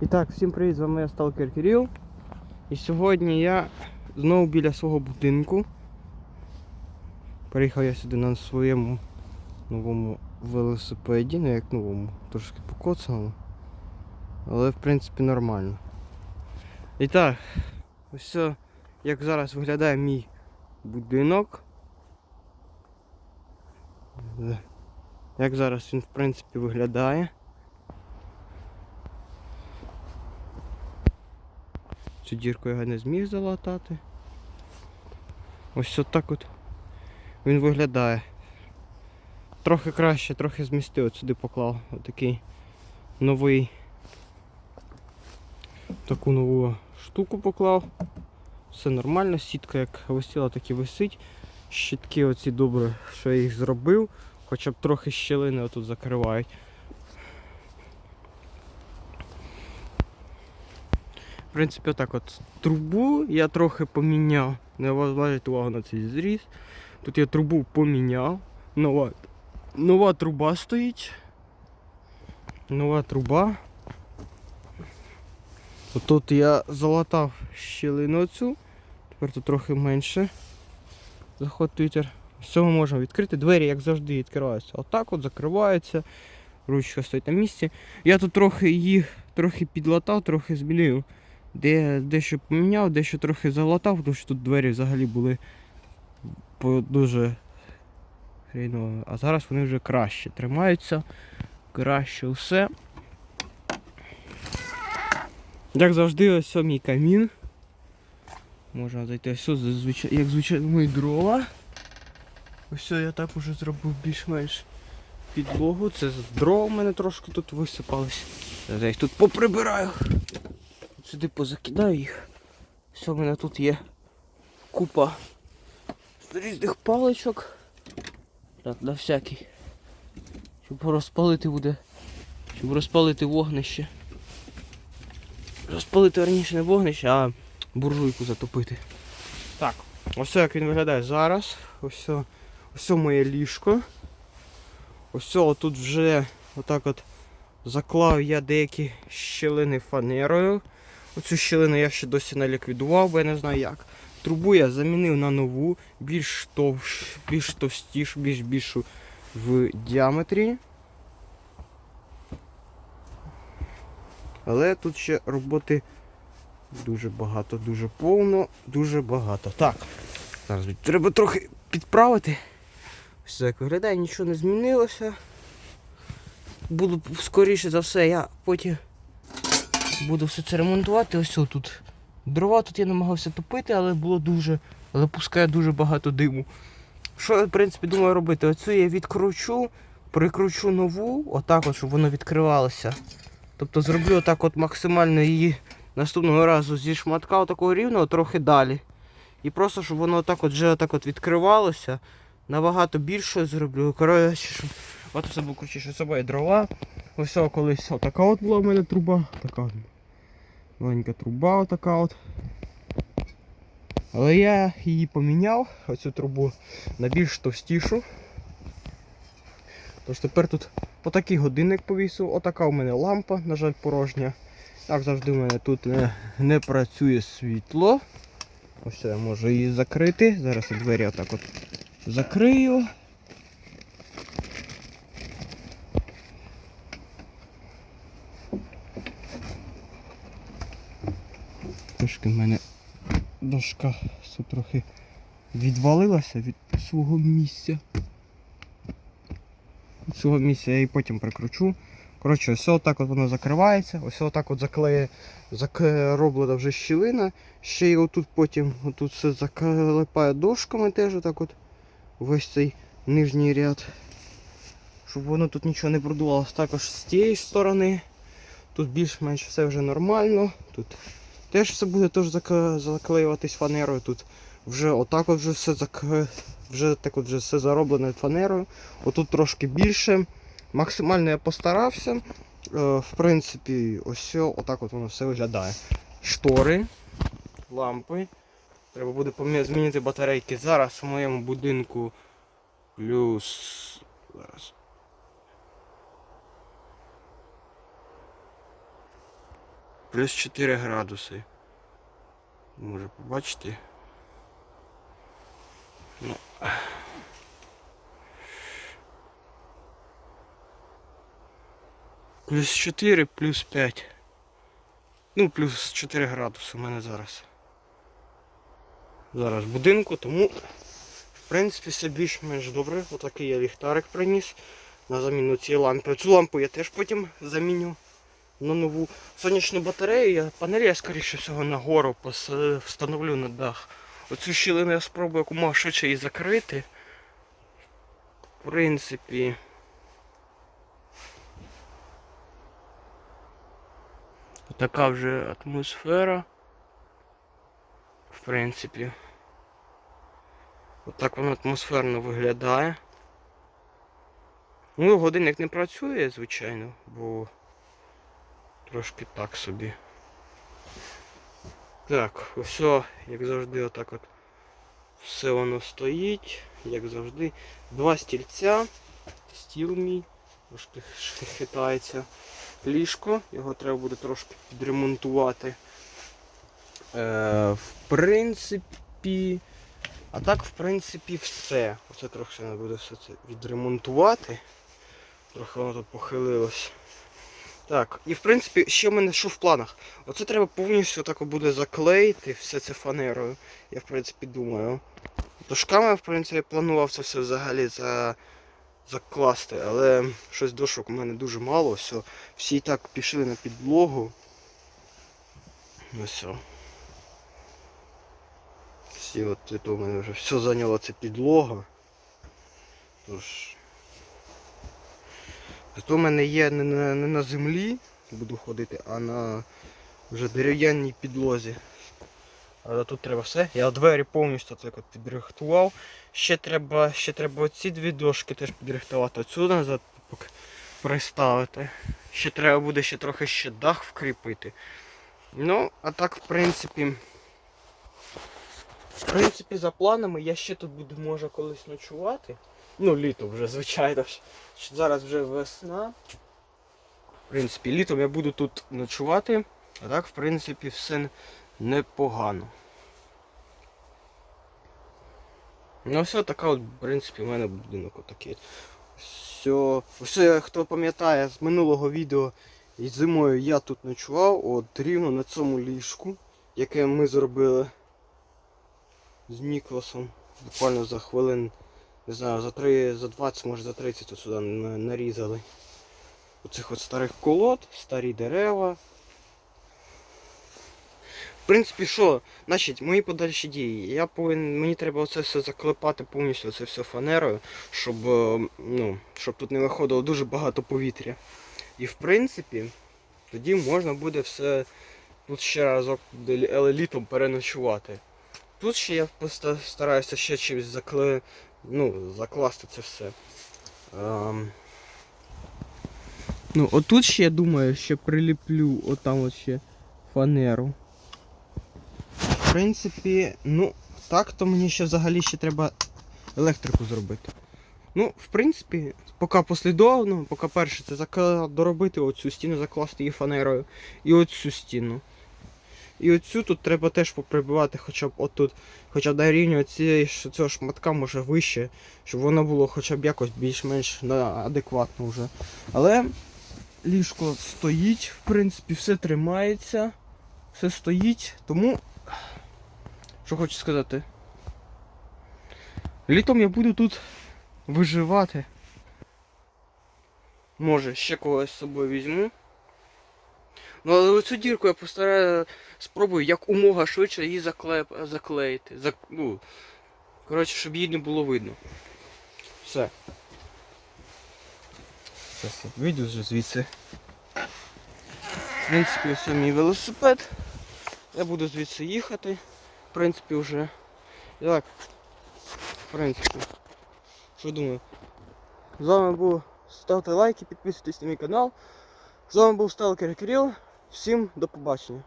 І так, всім привіт, з вами я Сталкер Кирил. І сьогодні я знову біля свого будинку. Приїхав я сюди на своєму новому велосипеді, ну як новому, трошки покоцаному. Але в принципі нормально. І так, ось як зараз виглядає мій будинок. Е, Як зараз він в принципі виглядає. Цю дірку я не зміг залатати. Ось отак от він виглядає. Трохи краще, трохи змістив, от сюди поклав отакий новий таку нову штуку поклав. Все нормально, сітка як висіла, так і висить. Щитки оці добре, що я їх зробив, хоча б трохи щілини отут закривають. Принципі, отак от трубу я трохи поміняв. Не зважайте увагу на цей зріз. Тут я трубу поміняв. Нова, нова труба стоїть. Нова труба. Тут я залатав щілину цю. Тепер тут трохи менше. Заход вітер. З цього можна відкрити. Двері, як завжди, відкриваються. Отак от закриваються. Ручка стоїть на місці. Я тут трохи їх трохи підлатав, трохи змінив. Де дещо поміняв, дещо трохи залатав, тому що тут двері взагалі були дуже хріново. А зараз вони вже краще тримаються. Краще все. Як завжди, ось мій камін. Можна зайти ось як звичайно мої дрова. Ось я так уже зробив більш-менш підлогу. Це з дров у мене трошки тут висипались. Я їх тут поприбираю. Сюди позакидаю їх. Все, в мене тут є купа різних паличок. Так, на всякий. Щоб розпалити буде. Щоб розпалити вогнище. Розпалити верніше не вогнище, а буржуйку затопити. Так, ось як він виглядає зараз. Ось, ось моє ліжко. Ось тут вже отак от заклав я деякі щілини фанерою. Оцю щілину я ще досі не ліквідував, бо я не знаю як. Трубу я замінив на нову, більш товщ, більш товстішу, більш більшу в діаметрі. Але тут ще роботи дуже багато, дуже повно, дуже багато. Так, зараз треба трохи підправити. Ось як виглядає, нічого не змінилося. Буду скоріше за все, я потім буду все це ремонтувати. Ось тут. Дрова тут я намагався топити, але було дуже. Але пускає дуже багато диму. Що я, в принципі, думаю робити? Оцю я відкручу, прикручу нову, отак от, щоб воно відкривалося. Тобто зроблю отак от максимально її наступного разу зі шматка такого рівного трохи далі. І просто, щоб воно отак от вже отак от відкривалося. Набагато більше зроблю. Коротше. От це був кручіше собою дрова. Ось колись отака от була в мене труба. Така маленька труба отака от. Але я її поміняв, оцю трубу, на більш товстішу. Тож тепер тут отакий годинник повісив, отака у мене лампа, на жаль, порожня. Як завжди, у мене тут не, не працює світло. Ось я можу її закрити. Зараз я двері отак от закрию. Трошки в мене дошка все трохи відвалилася від свого місця. Від свого місця я її потім прикручу. Коротше, ось отак от воно закривається, ось отак от заклеє, зароблена вже щілина. Ще й отут потім отут все заклепає дошками теж отак от весь цей нижній ряд. Щоб воно тут нічого не продувалося. Також з тієї сторони. Тут більш-менш все вже нормально. Тут теж все буде теж зак- заклеюватись фанерою. Тут вже отак от вже все зак... вже так от вже все зароблене фанерою. Отут трошки більше. Максимально я постарався. Е, В принципі, ось отак от воно все виглядає. Штори, лампи. Треба буде змінити батарейки. Зараз у моєму будинку плюс. Зараз. Плюс 4 градуси. Може побачити. Ну. Плюс 4, плюс 5. Ну, плюс 4 градуси у мене зараз. Зараз в будинку, тому в принципі все більш-менш добре. Отакий я ліхтарик приніс на заміну цієї лампи. Цю лампу я теж потім заміню на нову сонячну батарею. Я панель я скоріше всього на гору пос- встановлю на дах. Оцю щілину я спробую якомога швидше її закрити. В принципі. Така вже атмосфера. В принципі. Отак воно атмосферно виглядає. Ну, годинник не працює, звичайно, бо трошки так собі. Так, все, як завжди, отак от все воно стоїть, як завжди. Два стільця, стіл мій, трошки хитається. Ліжко, його треба буде трошки підремонтувати. Е, в принципі. А так, в принципі, все. Оце трохи треба буде все це відремонтувати. Трохи воно тут похилилось. Так, і в принципі, ще в мене що в планах? Оце треба повністю так буде заклеїти все це фанерою. Я в принципі думаю. Дошками, в принципі, планував це все взагалі за... закласти, але щось дошок у мене дуже мало, все. Всі і так пішли на підлогу. Ну все. Всі от це у мене вже все зайняло це підлога. Тож. Зато в мене є не на, не на землі буду ходити, а на вже дерев'яній підлозі. Але тут треба все. Я двері повністю так от підрихтував. Ще треба, ще треба оці дві дошки теж підрихтувати. Отсюди назад приставити. Ще треба буде ще трохи ще дах вкріпити. Ну, а так, в принципі. В принципі, за планами я ще тут буду може колись ночувати. Ну, літо вже, звичайно. Зараз вже весна. В принципі, літом я буду тут ночувати. А так, в принципі, все непогано. Ну все, така от, в принципі, у мене будинок отакий. Все, все, хто пам'ятає з минулого відео і зимою я тут ночував, от рівно на цьому ліжку, яке ми зробили з Ніколасом. Буквально за хвилин, не знаю, за 3, за 20, може за 30 тут сюди нарізали. Оцих от старих колод, старі дерева. В принципі, що, значить, мої подальші дії. Я повинен, мені треба оце все заклепати повністю це все фанерою, щоб, е, ну, щоб тут не виходило дуже багато повітря. І в принципі, тоді можна буде все тут ще разок літом переночувати. Тут ще я стараюся ще чимось закле... ну, закласти це все. Ем... Ну, отут ще я думаю, ще приліплю отам от ще фанеру. В принципі, ну, так то мені ще взагалі ще треба електрику зробити. Ну, в принципі, поки послідовно, поки перше це доробити оцю стіну, закласти її фанерою і оцю стіну. І оцю тут треба теж поприбивати хоча б отут, хоча б на рівні цього шматка може вище, щоб воно було хоча б якось більш-менш адекватно вже. Але ліжко стоїть, в принципі, все тримається, все стоїть, тому. Що хочу сказати? Літом я буду тут виживати. Може, ще когось з собою візьму. Ну, але оцю дірку я постараю, спробую як умога швидше її заклеп, заклеїти. Зак, ну, коротше, щоб її не було видно. Все. Зараз я вийду вже звідси. В принципі, ось мій велосипед. Я буду звідси їхати. В принципі, вже. Так. В принципі. Що думаю? З вами був. Ставте лайки, підписуйтесь на мій канал. З вами був Сталкер Кирил. Всім до побачення.